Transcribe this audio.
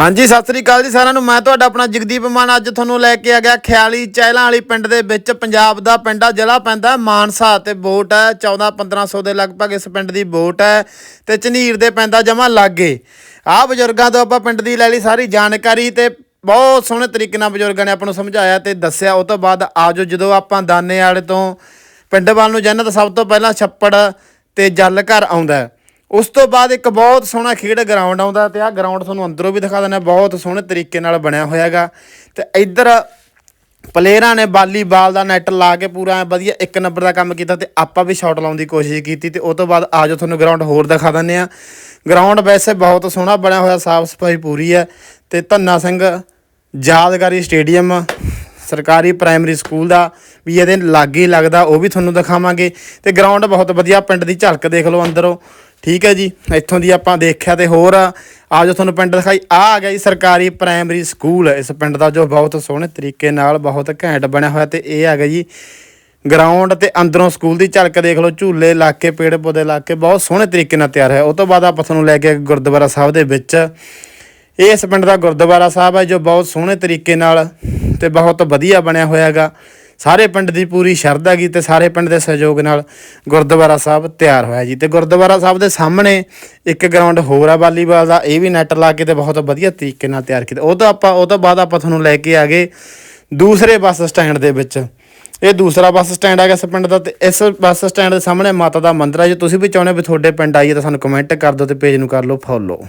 ਹਾਂਜੀ, ਸਤਿ ਸ੍ਰੀ ਅਕਾਲ ਜੀ ਸਾਰਿਆਂ ਨੂੰ। ਮੈਂ ਤੁਹਾਡਾ ਆਪਣਾ ਜਗਦੀਪ ਮਾਨ। ਅੱਜ ਤੁਹਾਨੂੰ ਲੈ ਕੇ ਆ ਗਿਆ ਖਿਆਲੀ ਚਹਿਲਾਂ ਵਾਲੀ ਪਿੰਡ ਦੇ ਵਿੱਚ। ਪੰਜਾਬ ਦਾ ਪਿੰਡ ਆ, ਜ਼ਿਲ੍ਹਾ ਪੈਂਦਾ ਮਾਨਸਾ ਤੇ ਵੋਟ ਹੈ। 14 1500 ਦੇ ਲਗਭਗ ਇਸ ਪਿੰਡ ਦੀ ਵੋਟ ਹੈ ਤੇ ਝਨੀਰ ਦੇ ਪੈਂਦਾ ਜਮਾ ਲਾਗੇ। ਆਹ ਬਜ਼ੁਰਗਾਂ ਤੋਂ ਆਪਾਂ ਪਿੰਡ ਦੀ ਲੈ ਲਈ ਸਾਰੀ ਜਾਣਕਾਰੀ ਤੇ ਬਹੁਤ ਸੋਹਣੇ ਤਰੀਕੇ ਨਾਲ ਬਜ਼ੁਰਗਾਂ ਨੇ ਆਪਾਂ ਨੂੰ ਸਮਝਾਇਆ ਤੇ ਦੱਸਿਆ। ਉਹ ਤੋਂ ਬਾਅਦ ਆਜੋ, ਜਦੋਂ ਆਪਾਂ ਦਾਨੇ ਵਾਲੇ ਤੋਂ ਪਿੰਡ ਵੱਲ ਨੂੰ ਜੰਨਤ ਸਭ ਤੋਂ ਪਹਿਲਾਂ ਛੱਪੜ ਤੇ ਜਲ ਘਰ ਆਉਂਦਾ ਉਸ ਤੋਂ ਬਾਅਦ ਇੱਕ ਬਹੁਤ ਸੋਹਣਾ ਖੇਡ ਗਰਾਊਂਡ ਆਉਂਦਾ ਤੇ ਆਹ ਗਰਾਊਂਡ ਤੁਹਾਨੂੰ ਅੰਦਰੋਂ ਵੀ ਦਿਖਾ ਦਿੰਦਾ ਬਹੁਤ ਸੋਹਣੇ ਤਰੀਕੇ ਨਾਲ ਬਣਿਆ ਹੋਇਆ ਹੈਗਾ। ਤੇ ਇੱਧਰ ਪਲੇਅਰਾਂ ਨੇ ਵਾਲੀਬਾਲ ਦਾ ਨੈਟ ਲਾ ਕੇ ਪੂਰਾ ਵਧੀਆ ਇੱਕ ਨੰਬਰ ਦਾ ਕੰਮ ਕੀਤਾ ਤੇ ਆਪਾਂ ਵੀ ਸ਼ਾਟ ਲਾਉਣ ਦੀ ਕੋਸ਼ਿਸ਼ ਕੀਤੀ ਤੇ ਉਸ ਤੋਂ ਬਾਅਦ ਆਜੋ ਤੁਹਾਨੂੰ ਗਰਾਊਂਡ ਹੋਰ ਦਿਖਾ ਦਿੰਦੇ ਆ ਗਰਾਊਂਡ ਵੈਸੇ ਬਹੁਤ ਸੋਹਣਾ ਬਣਿਆ ਹੋਇਆ, ਸਾਫ਼ ਸਫ਼ਾਈ ਪੂਰੀ ਹੈ ਤੇ ਧੰਨਾ ਸਿੰਘ ਯਾਦਗਾਰੀ ਸਟੇਡੀਅਮ, ਸਰਕਾਰੀ ਪ੍ਰਾਇਮਰੀ ਸਕੂਲ ਦਾ ਵੀ ਇਹਦੇ ਲਾਗੇ ਲੱਗਦਾ, ਉਹ ਵੀ ਤੁਹਾਨੂੰ ਦਿਖਾਵਾਂਗੇ। ਤੇ ਗਰਾਊਂਡ ਬਹੁਤ ਵਧੀਆ, ਪਿੰਡ ਦੀ ਝਲਕ ਦੇਖ ਲਓ ਅੰਦਰੋਂ। ਠੀਕ ਹੈ ਜੀ, ਇੱਥੋਂ ਦੀ ਆਪਾਂ ਦੇਖਿਆ ਤੇ ਹੋਰ ਆ। ਜੋ, ਤੁਹਾਨੂੰ ਪਿੰਡ ਦਿਖਾਈ। ਆ ਆ ਗਿਆ ਜੀ ਸਰਕਾਰੀ ਪ੍ਰਾਇਮਰੀ ਸਕੂਲ ਇਸ ਪਿੰਡ ਦਾ ਜੋ ਬਹੁਤ ਸੋਹਣੇ ਤਰੀਕੇ ਨਾਲ ਬਹੁਤ ਘੈਂਟ ਬਣਿਆ ਹੋਇਆ ਤੇ ਇਹ ਹੈਗਾ ਜੀ ਗਰਾਊਂਡ ਤੇ ਅੰਦਰੋਂ ਸਕੂਲ ਦੀ ਝਲਕ ਦੇਖ ਲਓ। ਝੂਲੇ ਲਾ ਕੇ ਪੇੜ ਪੌਦੇ ਲਾ ਕੇ ਬਹੁਤ ਸੋਹਣੇ ਤਰੀਕੇ ਨਾਲ ਤਿਆਰ ਹੈ। ਉਹ ਤੋਂ ਬਾਅਦ ਆਪਾਂ ਤੁਹਾਨੂੰ ਲੈ ਕੇ ਗੁਰਦੁਆਰਾ ਸਾਹਿਬ ਦੇ ਵਿੱਚ। ਇਹ ਇਸ ਪਿੰਡ ਦਾ ਗੁਰਦੁਆਰਾ ਸਾਹਿਬ ਹੈ ਜੋ ਬਹੁਤ ਸੋਹਣੇ ਤਰੀਕੇ ਨਾਲ ਤੇ ਬਹੁਤ ਵਧੀਆ ਬਣਿਆ ਹੋਇਆ ਹੈਗਾ। ਸਾਰੇ ਪਿੰਡ ਦੀ ਪੂਰੀ ਸ਼ਰਧਾ ਗੀ ਤੇ ਸਾਰੇ ਪਿੰਡ ਦੇ ਸਹਿਯੋਗ ਨਾਲ ਗੁਰਦੁਆਰਾ ਸਾਹਿਬ ਤਿਆਰ ਹੋਇਆ ਜੀ। ਤੇ ਗੁਰਦੁਆਰਾ ਸਾਹਿਬ ਦੇ ਸਾਹਮਣੇ ਇੱਕ ਗਰਾਊਂਡ ਹੋਰ ਆ ਵਾਲੀਬਾਲ ਦਾ, ਇਹ ਵੀ ਨੈਟ ਲਾ ਕੇ ਤੇ ਬਹੁਤ ਵਧੀਆ ਤਰੀਕੇ ਨਾਲ ਤਿਆਰ ਕੀਤਾ। ਉਹ ਤੋਂ ਆਪਾਂ, ਉਹ ਤੋਂ ਬਾਅਦ ਆਪਾਂ ਤੁਹਾਨੂੰ ਲੈ ਕੇ ਆ ਗਏ ਦੂਸਰੇ ਬੱਸ ਸਟੈਂਡ ਦੇ ਵਿੱਚ। ਇਹ ਦੂਸਰਾ ਬੱਸ ਸਟੈਂਡ ਹੈਗਾ ਇਸ ਪਿੰਡ ਦਾ ਤੇ ਇਸ ਬੱਸ ਸਟੈਂਡ ਦੇ ਸਾਹਮਣੇ ਮਾਤਾ ਦਾ ਮੰਦਿਰ ਹੈ ਜੇ ਤੁਸੀਂ ਵੀ ਚਾਹੁੰਦੇ ਹੋ ਵੀ ਤੁਹਾਡੇ ਪਿੰਡ ਆਈਏ ਤਾਂ ਸਾਨੂੰ ਕਮੈਂਟ ਕਰ ਦਿਓ ਤੇ ਪੇਜ ਨੂੰ ਕਰ ਲਓ ਫੋਲੋ